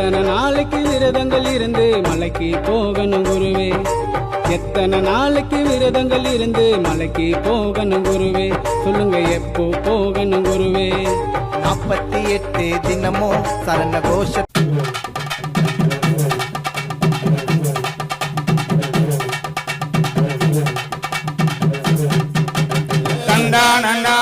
எத்தனை நாளைக்கு விரதங்கள் இருந்து மலைக்கு போகணும் குருவே? எத்தனை நாளைக்கு விரதங்கள் இருந்து மலைக்கு போகணும் குருவே? சொல்லுங்க எப்போ போகணும் குருவே? நாற்பத்தி எட்டு தினமும் சரண கோஷ தந்தானண்ணா தந்தானண்ணா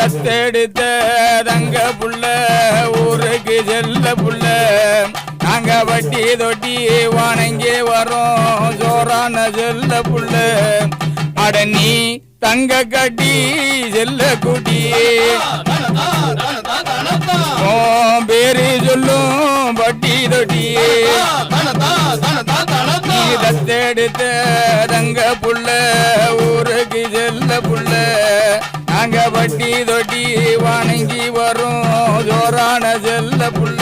தத்தெடுத்த தங்க புள்ள ஊருக்கு செல்ல புள்ள. நாங்க வட்டி தொட்டி வணங்கி வரோம் ஜோரான செல்ல புள்ள. அட நீ தங்க கட்டி செல்ல குட்டியே பேரு சொல்லும் பட்டி தொட்டியே தத்தெடுத்த தங்க புள்ள ஊருக்கு செல்ல புள்ள. பட்டி தொட்டி வணங்கி வரும். ஜோரான செல்ல புள்ள.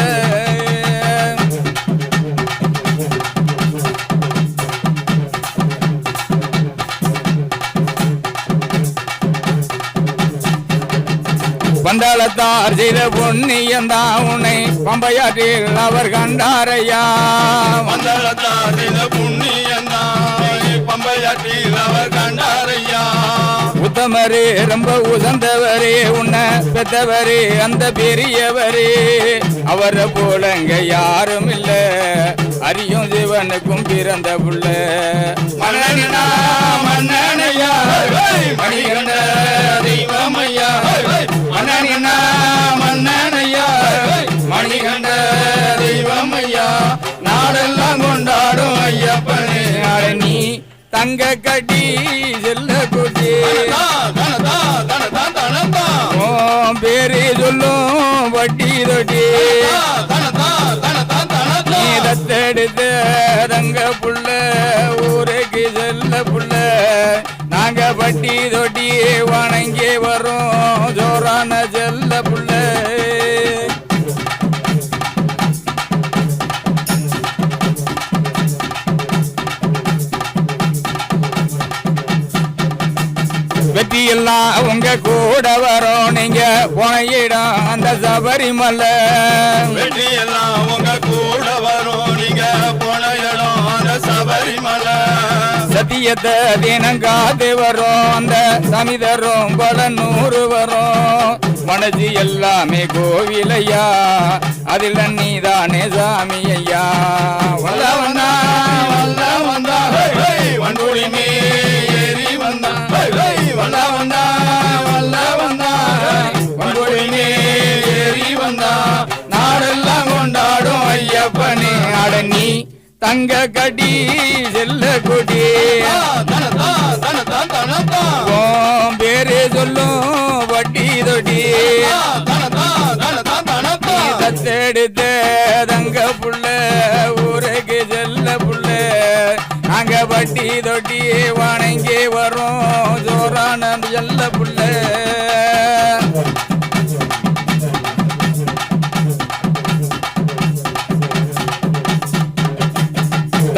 பந்தாளத்தார் செய்த பொன்னியந்தான் உன்னை பம்பையாற்றில் அவர் கண்டாரையா பந்தாளத்தார் செய்த பொன்னியந்தான் பம்பையாற்றில் உத்தமரே ரொம்ப உசந்தவரே உன்னை பெத்தவரே அந்த பெரியவரே. அவரை போலங்க யாரும் இல்ல அறியும் சிவனுக்கும் பிறந்த புள்ள. மன்னனா மன்னனையா மணிகண்ட தெய்வமையா. மன்னனா மன்னனையா மணிகண்ட தெய்வமையா. நாடெல்லாம் கொண்டாடும் ஐயப்பனே நீ தங்க கட்டி செல்ல குட்டி உன் பேரு சொல்லும் வட்டி தொட்டி. தனதா தனதா நீ தத்தெடுத்த தங்க புள்ள ஊருக்கு செல்ல புள்ள. நாங்க வட்டி தொட்டி வணங்கி வரும் ஜோரான செல்ல வெற்றி எல்லாம் உங்க கூட வரோம். நீங்க போன இடம் அந்த சபரிமலை. வெற்றி எல்லாம் உங்க கூட வரும். நீங்க போன இடம் அந்த சபரிமலை. சத்தியத்தை தினம் காத்து வரும். அந்த சமிதரும் பல நூறு வரும். மனசு எல்லாமே கோவிலையா? அதில் நீதானே சாமி ஐயா வல்லவனா வல்ல வந்தா வன்புடி ஏறி வந்தா வந்தா வல்ல வந்தா. வன்புடி ஏறி வந்தா. நாடெல்லாம் கொண்டாடும் ஐயப்பனே அட நீ தங்க கடி செல்ல கொடி. பேரு சொல்லும் வட்டி தொடி வட்டி தொட்டி வணங்கி வரோம். ஜோரான எல்ல புள்ள.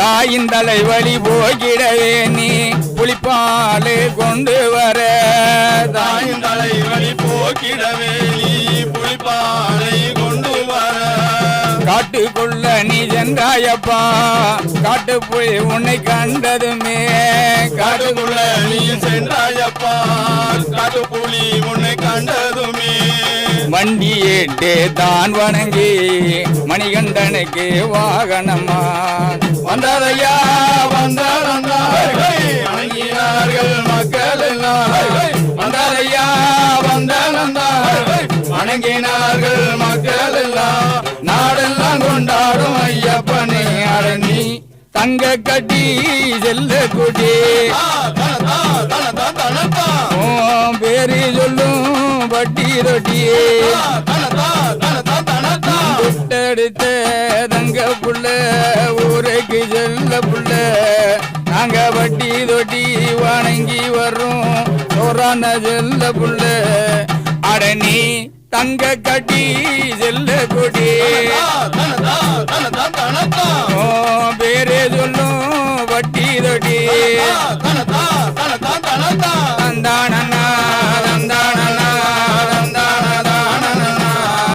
தாயின் தலை வழி போகிடவே நீ புளிப்பாலு கொண்டு வர. தாயின் தலை வழி போக்கிடவே நீ புளிப்பாலை கொண்டு வர. காட்டுக்குள்ள நீ சென்றாயப்பா. காட்டு புலி உன்னை கண்டதுமே. காட்டுக்குள்ள நீ சென்றாயப்பா. காட்டு புலி உன்னை கண்டதுமே. வண்டி ஏட்டு தான் வணங்கி மணிகண்டனுக்கு வாகனமா. வந்ததையா வந்தாரந்தா வணங்கினார்கள் மக்கள் எல்லாம். வந்ததையா வந்தாரந்தா வணங்கினார்கள் தங்க கட்டி செல்ல குடி. ஓம் தனதா பேரு சொல்லும் வட்டி ரொட்டியே. ஆ, விட்டெடுத்த தங்க புள்ள ஊருக்கு செல்ல புள்ள. நாங்க வட்டி தொட்டி வணங்கி வர்றோம். சோறான செல்ல புள்ள. அட நீ தங்க கட்டி செல்ல கொடி. பேரே சொல்லும் வட்டி தொடி